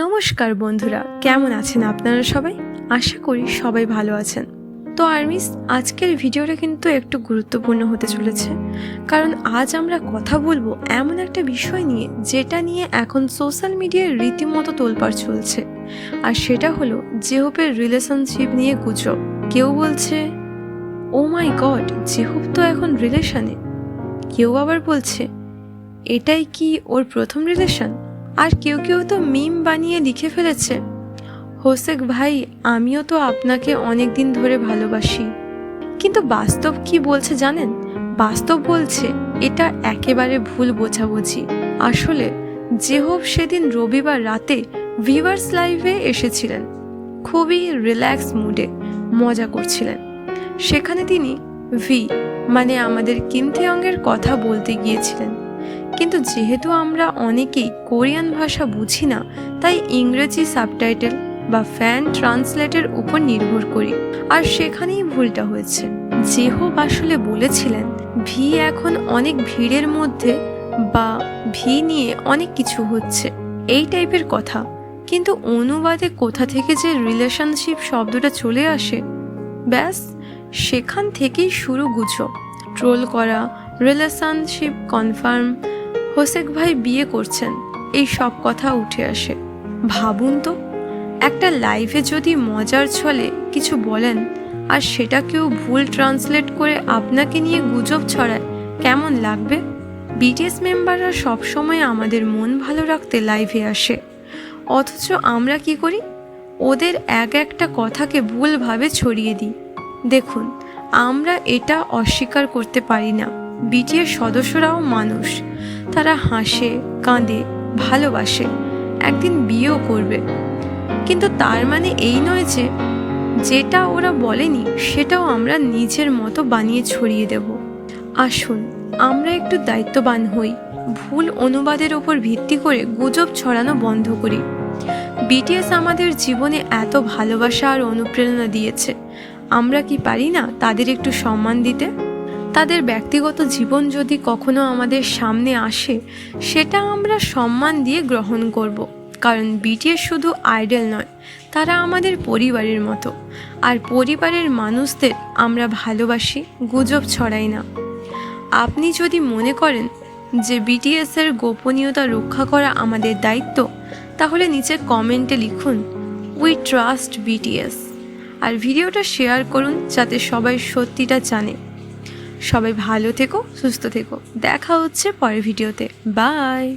নমস্কার বন্ধুরা, কেমন আছেন আপনারা সবাই? আশা করি সবাই ভালো আছেন। তো আর্মিস, আজকের ভিডিওটা কিন্তু একটু গুরুত্বপূর্ণ হতে চলেছে। কারণ আজ আমরা কথা বলব এমন একটা বিষয় নিয়ে, যেটা নিয়ে এখন সোশ্যাল মিডিয়ায় রীতিমতো তোলপাড় চলছে। আর সেটা হলো জেহোপের রিলেশনশিপ নিয়ে গুজব। কেউ বলছে, ও মাই গড, জেহোপ তো এখন রিলেশনে কেউ আবার বলছে, এটাই কি ওর প্রথম রিলেশন আর কেউ কেউ তো মিম বানিয়ে লিখে ফেলেছে। হোসেক ভাই, আমিও তো আপনাকে অনেক দিন ধরে ভালোবাসি। কিন্তু বাস্তব কি বলছে জানেন? বাস্তব বলছে, এটা একেবারে ভুল বোঝাবুঝি। আসলে জেহব সেদিন রবিবার রাতে ভিভার্স লাইভে এসেছিলেন। খুবই রিল্যাক্স মুডে মজা করছিলেন। সেখানে তিনি, ভি মানে আমাদের কিমথেয়ংয়ের কথা বলতে গিয়েছিলেন। কিন্তু যেহেতু আমরা অনেকেই কোরিয়ান ভাষা বুঝি না, তাই ইংরেজি সাবটাইটেল বা ফ্যান ট্রান্সলেটের উপর নির্ভর করি। আর সেখানেই ভুলটা হয়েছে। জেহব আসলে বলেছিলেন, ভি এখন অনেক ভিড়ের মধ্যে বা ভি নিয়ে অনেক কিছু হচ্ছে। এই টাইপের কথা। কিন্তু অনুবাদে কোথা থেকে যে রিলেশনশিপ শব্দটা চলে আসে, ব্যাস, সেখান থেকেই শুরু গুজব। ট্রোল করা, রিলেশনশিপ কনফার্ম হোসেক ভাই বিয়ে করছেন, এই সব কথা উঠে আসে। ভাবুন তো, একটা লাইভে যদি মজার ছলে কিছু বলেন, আর সেটা কেউ ভুল ট্রান্সলেট করে আপনাকে নিয়ে গুজব ছড়ায়, কেমন লাগবে? বিটিএস মেম্বাররা সবসময় আমাদের মন ভালো রাখতে লাইভে আসে। অথচ আমরা কি করি? ওদের এক একটা কথাকে ভুলভাবে ছড়িয়ে দিই। দেখুন, আমরা এটা অস্বীকার করতে পারি না। বিটিএস সদস্যরাও মানুষ। তারা হাসে, কাঁদে, ভালোবাসে, একদিন বিয়েও করবে। কিন্তু তার মানে এই নয় যে, যেটা ওরা বলেনি সেটাও আমরা নিজের মতো বানিয়ে ছড়িয়ে দেব। আসুন, আমরা একটু দায়িত্ববান হই, ভুল অনুবাদের ওপর ভিত্তি করে গুজব ছড়ানো বন্ধ করি। বিটিএস আমাদের জীবনে এত ভালোবাসা আর অনুপ্রেরণা দিয়েছে। আমরা কি পারি না তাদের একটু সম্মান দিতে? তাদের ব্যক্তিগত জীবন যদি কখনো আমাদের সামনে আসে, সেটা আমরা সম্মান দিয়ে গ্রহণ করব। কারণ বিটিএস শুধু আইডল নয়, তারা আমাদের পরিবারের মতো। আর পরিবারের মানুষদের আমরা ভালোবাসি, গুজব ছড়াই না। আপনি যদি মনে করেন যে বিটিএস এর গোপনীয়তা রক্ষা করা আমাদের দায়িত্ব, তাহলে নিচে কমেন্টে লিখুন উই ট্রাস্ট বিটিএস আর ভিডিওটা শেয়ার করুন, যাতে সবাই সত্যিটা জানে। সবাই ভালো থেকো সুস্থ থেকো। দেখা হচ্ছে পরের ভিডিওতে। বাই!